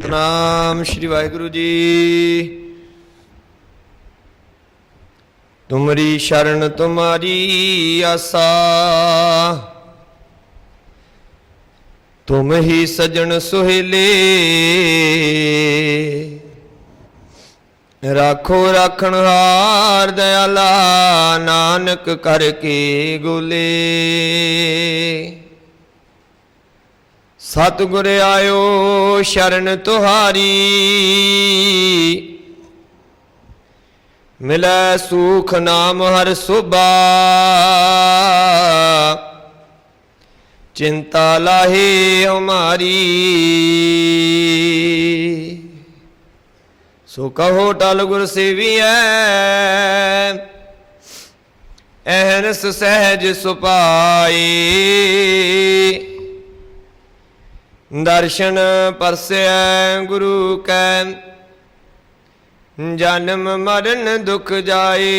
ਸਤਨਾਮ ਸ਼੍ਰੀ ਵਾਹਿਗੁਰੂ ਜੀ। ਤੁਮਰੀ ਸ਼ਰਨ, ਤੁਮਾਰੀ ਆਸਾ। ਤੁਮ ਹੀ ਸਜਣ ਸੁਹੇਲੇ। ਰਾਖੋ ਰਾਖਣ ਹਾਰ ਦਇਆਲਾ, ਨਾਨਕ ਕਰਕੇ ਗੁਲੇ। ਸਤਿਗੁਰ ਆਇਓ ਸ਼ਰਨ ਤੁਹਾਰੀ। ਮਿਲੈ ਸੁਖ ਨਾਮ ਹਰ ਸੁਭਾ ਚਿੰਤਾ ਲਾਹੇ ਹਮਾਰੀ। ਸੋ ਕਹੋ ਟਲ ਗੁਰ ਸੇਵੀਐ। ਐਹਨਸ ਸਹਿਜ ਸੁਪਾਈ ਦਰਸ਼ਨ ਪਰਸੈ ਗੁਰੂ ਕੈ। ਜਨਮ ਮਰਨ ਦੁਖ ਜਾਏ।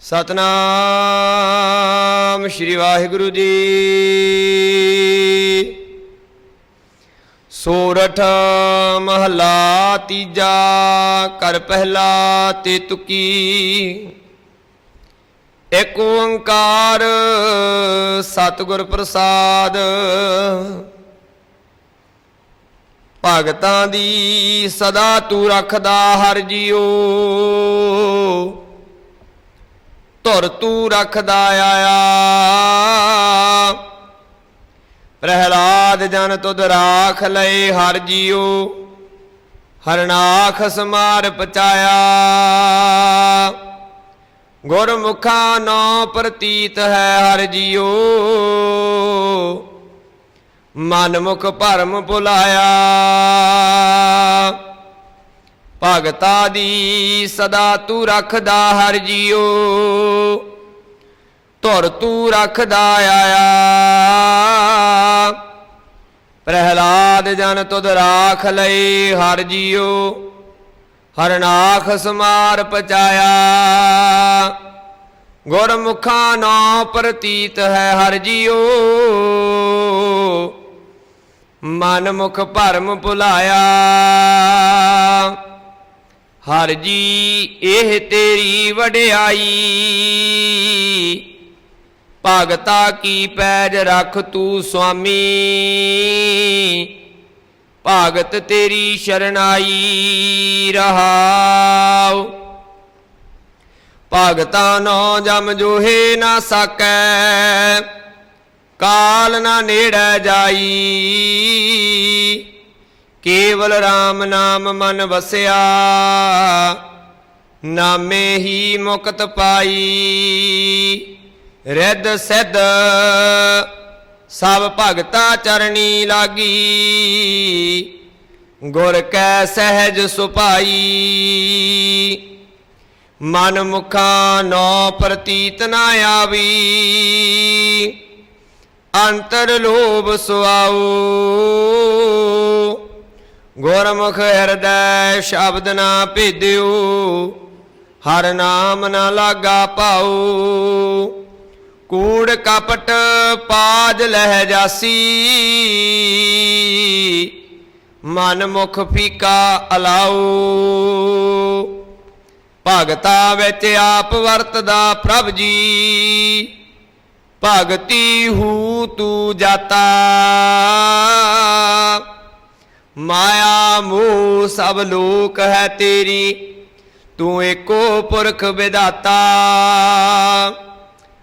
ਸਤਨਾਮ ਸ਼੍ਰੀ ਵਾਹਿਗੁਰੂ ਜੀ। ਸੋਰਠ ਮਹਲਾ ਤੀਜਾ ਕਰ ਪਹਿਲਾ ਤੇ ਤੁਕੀ। ਇਕ ਓੰਕਾਰ ਸਤਿਗੁਰ ਪ੍ਰਸਾਦ। ਭਗਤਾਂ ਦੀ ਸਦਾ ਤੂੰ ਰੱਖਦਾ ਹਰ ਜੀਓ ਧੁਰ ਤੂੰ ਰੱਖਦਾ ਆਇਆ। ਪ੍ਰਹਿਲਾਦ ਜਨ ਤੁਧ ਰਾਖ ਲਏ ਹਰ ਜੀਓ ਹਰਨਾਖ ਸਮਾਰ ਪਚਾਇਆ ਗੁਰਮੁਖਾ ਨੋ ਪ੍ਰਤੀਤ ਹੈ ਹਰ ਜੀਓ ਮਨ ਮੁਖ ਭਰਮ ਭੁਲਾਇਆ। ਭਗਤਾ ਦੀ ਸਦਾ ਤੂੰ ਰੱਖਦਾ ਹਰ ਜੀਓ ਧੁਰ ਤੂੰ ਰੱਖਦਾ ਆਇਆ। ਪ੍ਰਹਿਲਾਦ ਜਨ ਤੁਧ ਰਾਖ ਲਈ ਹਰ ਜੀਓ ਹਰਨਾਖ ਸਮਾਰ ਪਚਾਇਆ। ਗੁਰਮੁਖਾਂ ਨੋ ਪ੍ਰਤੀਤ ਹੈ ਹਰ ਜੀਓ ਮਨ ਮੁਖ ਭਰਮ ਭੁਲਾਇਆ। ਹਰ ਜੀ, ਇਹ ਤੇਰੀ ਵਡਿਆਈ। ਭਗਤਾ ਕੀ ਪੈਜ ਰਖ ਤੂੰ, ਸੁਆਮੀ। ਭਾਗਤ ਤੇਰੀ ਸ਼ਰਨਾਈ ਰਹਾਉ। ਭਗਤਾ ਨੋ ਜਮ ਜੋਹੇ ਨਾ ਸਕੈ, ਕਾਲ ਨਾ ਨੇੜੈ ਜਾਈ। ਕੇਵਲ RAM ਨਾਮ ਮਨ ਵਸਿਆ, ਨਾਮੇ ਹੀ ਮੁਕਤ ਪਾਈ। ਰਿੱਧ ਸਿੱਧ ਸਭ ਭਗਤਾ ਚਰਣੀ ਲਾਗੀ। ਗੁਰ ਕੈ ਸਹਿਜ ਸੁਪਾਈ ਮਨ ਮੁਖਾ ਨੋ ਪ੍ਰਤੀਤ ਨਾ ਆਵੀ। ਅੰਤਰ ਲੋਭ ਸੁਆਉ। ਗੁਰਮੁਖ ਹਿਰਦੈ ਸ਼ਬਦ ਨਾ ਭੇਦਿਓ ਹਰ ਨਾਮ ਨਾ ਲਾਗਾ ਪਾਉ। ਕੂੜ ਕਪਟ ਪਾਜ ਲਹਿ ਜਾਸੀ। ਮਨ ਮੁਖ ਫੀਕਾ ਅਲਾਉ। ਭਗਤਾ ਵਿੱਚ ਆਪ ਵਰਤਦਾ ਪ੍ਰਭ ਜੀ। ਭਗਤੀ ਹੂ ਤੂ ਜਾਤਾ। ਮਾਇਆ ਮੋਹ ਸਭ ਲੋਕ ਹੈ ਤੇਰੀ। ਤੂੰ ਏਕੋ ਪੁਰਖ ਵਿਦਾਤਾ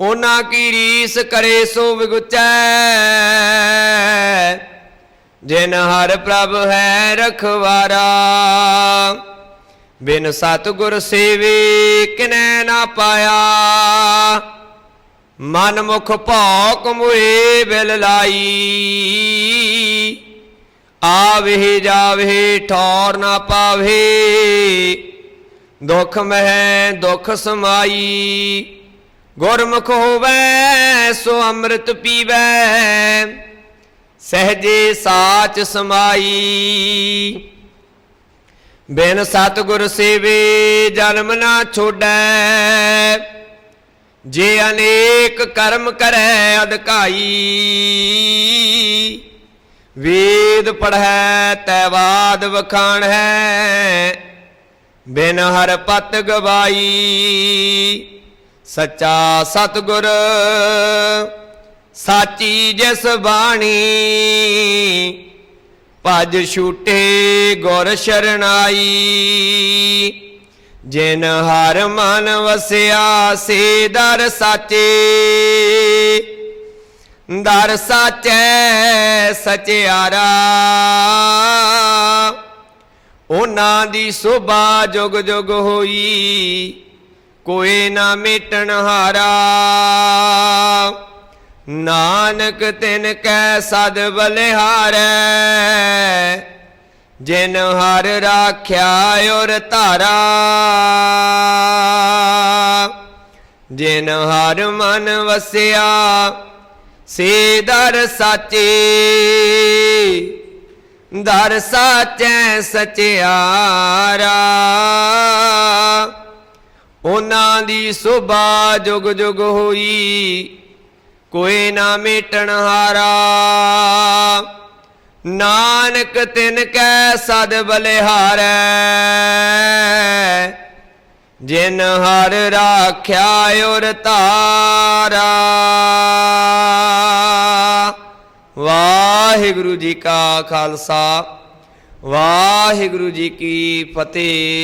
ਉਹਨਾਂ ਕੀ ਰੀਸ ਕਰੇ ਸੋ ਵਿਗੁਚੈ। ਜਿਨ ਹਰ ਪ੍ਰਭ ਹੈ ਰਖਵਾਰਾ, ਬਿਨ ਸਤਿਗੁਰ ਸੇਵੇ ਕਿਨੈ ਨਾ ਪਾਇਆ। ਮਨ ਮੁਖ ਭੌਕ ਮੁਏ ਬਿਲ ਲਾਈ। ਆਵੇ ਜਾਵੇ ਠੌਰ ਨਾ ਪਾਵੇ ਦੁਖ ਮਹਿ ਦੁਖ ਸਮਾਈ। ਗੁਰਮੁਖ ਹੋਵੇ, ਸੋ ਅੰਮ੍ਰਿਤ ਪੀਵੈ। ਸਹਜੇ ਸਾਚ ਸਮਾਈ। ਬਿਨ ਸਤਿਗੁਰ ਸੇਵੇ, ਜਨਮ ਨਾ ਛੋੜੈ। ਜੇ ਅਨੇਕ ਕਰਮ ਕਰੈ, ਅਧਕਾਈ। ਵੇਦ ਪੜ੍ਹੈ, ਤੈ ਬਾਦ ਵਖਾਣ। ਹੈ ਬਿਨ ਹਰ ਪਤ ਗਵਾਈ। ਸੱਚਾ ਸਤਿਗੁਰ, ਸਾਚੀ ਜਿਸ ਬਾਣੀ, ਭਜ ਛੂਟੇ ਗੁਰ ਸ਼ਰਣਾਈ। ਜਿਨ ਹਰ ਮਨ ਵਸਿਆ, ਸੇ ਦਰ ਸਾਚੇ। ਦਰ ਸਾਚੈ ਸਚਿਆਰਾ। ਉਹਨਾਂ ਦੀ ਸੋਭਾ ਜੁਗ ਜੁਗ ਹੋਈ। ਕੋਈ ਨਾ ਮਿਟਣ ਹਾਰਾ। ਨਾਨਕ ਤਿਨ ਕੈ ਸਦ ਬਲਿਹਾਰੈ। ਜਿਨ ਹਰ ਰਾਖਿਆ ਔਰ ਧਾਰਾ। ਜਿਨ ਹਰ ਮਨ ਵਸਿਆ ਸੇ ਦਰ ਸਾਚੇ। ਦਰ ਸਾਚੈ ਸਚਿਆਰਾ। ਉਹਨਾਂ ਦੀ ਸੋਭਾ ਜੁਗ ਜੁਗ ਹੋਈ, ਕੋਈ ਨਾ ਮੇਟਣ ਹਾਰਾ। ਨਾਨਕ ਤਿਨ ਕੈ ਸਦ ਬਲਿਹਾਰੈ, ਜਿਨ ਹਰ ਰਾਖਿਆ ਔਰ ਧਾਰਾ ਵਾਹਿਗੁਰੂ ਜੀ ਕਾ ਖਾਲਸਾ, ਵਾਹਿਗੁਰੂ ਜੀ ਕੀ ਫਤਿਹ।